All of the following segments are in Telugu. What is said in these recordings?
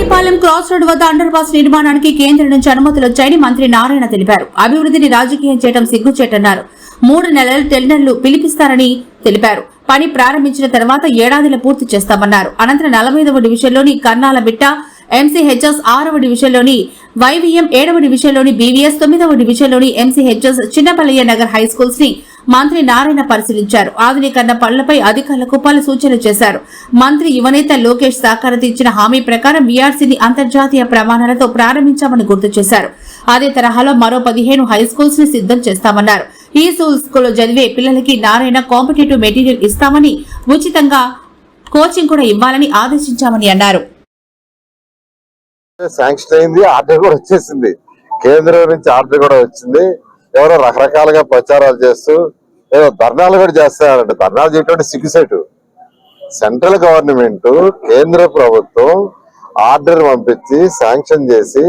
రెడ్డిపాలెం క్రాస్ రోడ్ వద్ద అండర్ పాస్ నిర్మాణానికి కేంద్రం నుంచి అనుమతులు వచ్చాయని మంత్రి నారాయణ తెలిపారు. అభివృద్ధిని రాజకీయం చేయడం సిగ్గుచేటన్నారు. మూడు నెలలు టెండర్లు పిలిపిస్తారని తెలిపారు. పని ప్రారంభించిన తర్వాత ఏడాదిలో పూర్తి చేస్తామన్నారు. అనంతరం నలభైదవ డివిజన్లోని కర్నాల బిట్ట ఎంసీహెచ్ఎస్ ఆరవ డివిజన్లోని వైవీఎం ఏడవ డివిజన్లోని బీవీఎస్ తొమ్మిదవ డివిజన్లోని ఎంసీహెచ్ఎస్ చిన్నపల్లయ్య నగర్ హై స్కూల్స్ని మంత్రి నారాయణ పరిశీలించారు. ఆధునీకరణ పనులపై అధికారులకు పలు సూచనలు చేశారు. మంత్రి యువనేత లోకేష్ సాకారత ఇచ్చిన హామీ ప్రకారం బీఆర్సీని అంతర్జాతీయ ప్రమాణాలతో ప్రారంభించామని గుర్తు చేశారు. అదే తరహాలో మరో పదిహేను హై స్కూల్స్ని సిద్ధం చేస్తామన్నారు. ఈ స్కూల్ చదివే పిల్లలకి నారాయణ కాంపిటేటివ్ మెటీరియల్ ఇస్తామని ఉచితంగా కోచింగ్ కూడా ఇవ్వాలని ఆదేశించామని అన్నారు. శాంక్షన్ అయింది ఆర్డర్ కూడా వచ్చేసింది. కేంద్రం నుంచి ఆర్డర్ కూడా వచ్చింది. ఎవరో రకరకాలుగా ప్రచారాలు చేస్తూ ఏదో ధర్నాలు కూడా చేస్తారంట. ధర్నాలు చేయటం సిగ్గుసేటు సెంట్రల్ గవర్నమెంట్ కేంద్ర ప్రభుత్వం ఆర్డర్ పంపించి శాంక్షన్ చేసి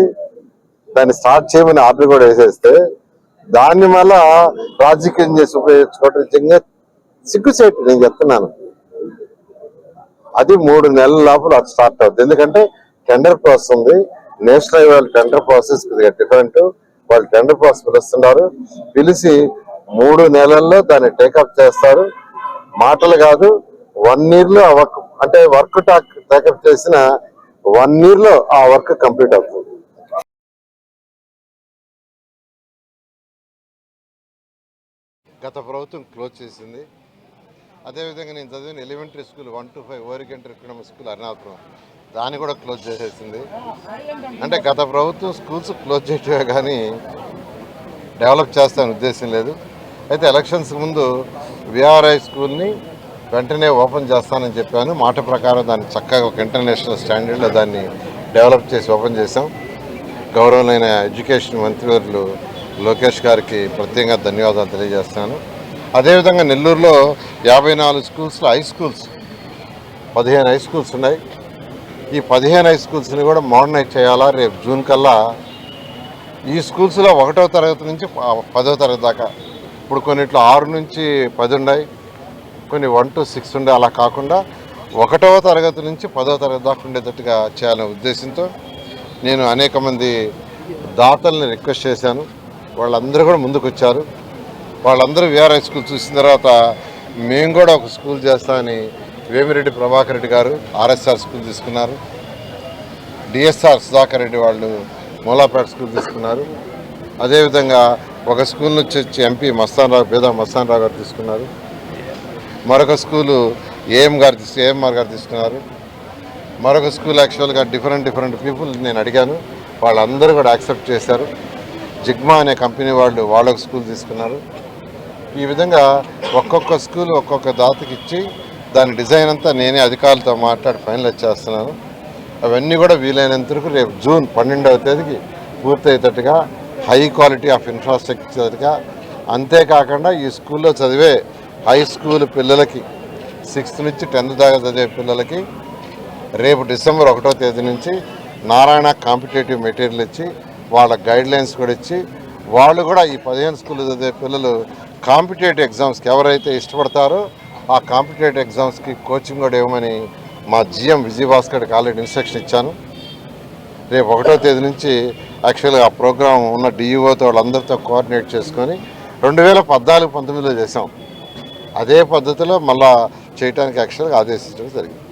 దాన్ని స్టార్ట్ చేయమని ఆర్డర్ కూడా వేసేస్తే దాన్ని మళ్ళా రాజకీయం చేసి ఉపయోగించుకోవడం నిజంగా సిగ్గుసేటు నేను చెప్తున్నాను. అది మూడు నెలల లోపల అది స్టార్ట్ అవుతుంది ఎందుకంటే టెండర్ ప్రాసెస్ ఉంది. National highway tender process different. వాళ్ళు టెండర్ ప్రాసెస్ పిలుస్తున్నారు పిలిచి మూడు నెలల్లో దాన్ని టేకప్ చేస్తారు. మాటలు కాదు వన్ ఇయర్లో ఆ వర్క్ అంటే వర్క్ టాక్ టేకప్ చేసిన వన్ ఇయర్లో ఆ వర్క్ కంప్లీట్ అవుతుంది. గత ప్రభుత్వం క్లోజ్ చేసింది. అదేవిధంగా నేను చదివిన elementary school one two five ఓరిగెంటర్ economic school Arunapuram దాన్ని కూడా క్లోజ్ చేసేసింది. అంటే గత ప్రభుత్వం స్కూల్స్ క్లోజ్ చేయటమే కానీ డెవలప్ చేస్తాను ఉద్దేశం లేదు. అయితే ఎలక్షన్స్ ముందు విఆర్ఐ స్కూల్ని వెంటనే ఓపెన్ చేస్తానని చెప్పాను. మాట ప్రకారం దాన్ని చక్కగా ఒక ఇంటర్నేషనల్ స్టాండర్డ్లో దాన్ని డెవలప్ చేసి ఓపెన్ చేశాం. గౌరవమైన ఎడ్యుకేషన్ మంత్రివర్యులు లోకేష్ గారికి ప్రత్యేకంగా ధన్యవాదాలు తెలియజేస్తాను అదేవిధంగా నెల్లూరులో యాభై నాలుగు స్కూల్స్లో హై స్కూల్స్ పదిహేను హై స్కూల్స్ ఉన్నాయి. ఈ పదిహేను హై స్కూల్స్ని కూడా మోడర్నైజ్ చేయాలా? రేపు జూన్ కల్లా ఈ స్కూల్స్లో ఒకటో తరగతి నుంచి పదో తరగతి దాకా. ఇప్పుడు కొన్నిట్లో ఆరు నుంచి పది ఉన్నాయి. కొన్ని వన్ టు సిక్స్ ఉండే అలా కాకుండా ఒకటవ తరగతి నుంచి పదో తరగతి దాకా ఉండేటట్టుగా చేయాలనే ఉద్దేశంతో నేను అనేక మంది దాతల్ని రిక్వెస్ట్ చేశాను. వాళ్ళందరూ కూడా ముందుకు వచ్చారు వాళ్ళందరూ విఆర్ఐ స్కూల్ చూసిన తర్వాత మేము కూడా ఒక స్కూల్ చేస్తామని వేమిరెడ్డి ప్రభాకర్ రెడ్డి గారు ఆర్ఎస్ఆర్ స్కూల్ తీసుకున్నారు. డిఎస్ఆర్ సుధాకర్ రెడ్డి వాళ్ళు మూలాపేట స్కూల్ తీసుకున్నారు. అదేవిధంగా ఒక స్కూల్ నుంచి వచ్చి ఎంపీ మస్తాన్ రావు పేద మస్తాన్ రావు గారు తీసుకున్నారు. మరొక స్కూలు ఏఎం గారు తీసు ఏఎంఆర్ గారు తీసుకున్నారు. మరొక స్కూల్ యాక్చువల్గా డిఫరెంట్ డిఫరెంట్ పీపుల్ నేను అడిగాను. వాళ్ళందరూ కూడా యాక్సెప్ట్ చేశారు. జిగ్మా అనే కంపెనీ వాళ్ళు వాళ్ళొక స్కూల్ తీసుకున్నారు. ఈ విధంగా ఒక్కొక్క స్కూల్ ఒక్కొక్క దాతకి ఇచ్చి దాని డిజైన్ అంతా నేనే అధికారులతో మాట్లాడి ఫైనలైజ్ చేస్తున్నాను. అవన్నీ కూడా వీలైనంత వరకు రేపు జూన్ పన్నెండవ తేదీకి పూర్తయ్యేటట్టుగా హై క్వాలిటీ ఆఫ్ ఇన్ఫ్రాస్ట్రక్చర్గా అంతేకాకుండా ఈ స్కూల్లో చదివే హై స్కూల్ పిల్లలకి సిక్స్త్ నుంచి టెన్త్ దాకా చదివే పిల్లలకి రేపు డిసెంబర్ ఒకటో తేదీ నుంచి నారాయణ కాంపిటేటివ్ మెటీరియల్ ఇచ్చి వాళ్ళ గైడ్లైన్స్ కూడా ఇచ్చి వాళ్ళు కూడా ఈ పదిహేను స్కూల్లో చదివే పిల్లలు కాంపిటేటివ్ ఎగ్జామ్స్కి ఎవరైతే ఇష్టపడతారో ఆ కాంపిటేటివ్ ఎగ్జామ్స్కి కోచింగ్ కూడా ఇవ్వమని మా జిఎం విజయభాస్కర్కి ఆల్రెడీ ఇన్స్ట్రక్షన్ ఇచ్చాను. రేపు ఒకటో తేదీ నుంచి యాక్చువల్గా ఆ ప్రోగ్రాం ఉన్న డిఈఓతో వాళ్ళందరితో కోఆర్డినేట్ చేసుకొని రెండు వేల పద్నాలుగు పంతొమ్మిదిలో చేసాం అదే పద్ధతిలో మళ్ళా చేయడానికి యాక్చువల్గా ఆదేశించడం జరిగింది.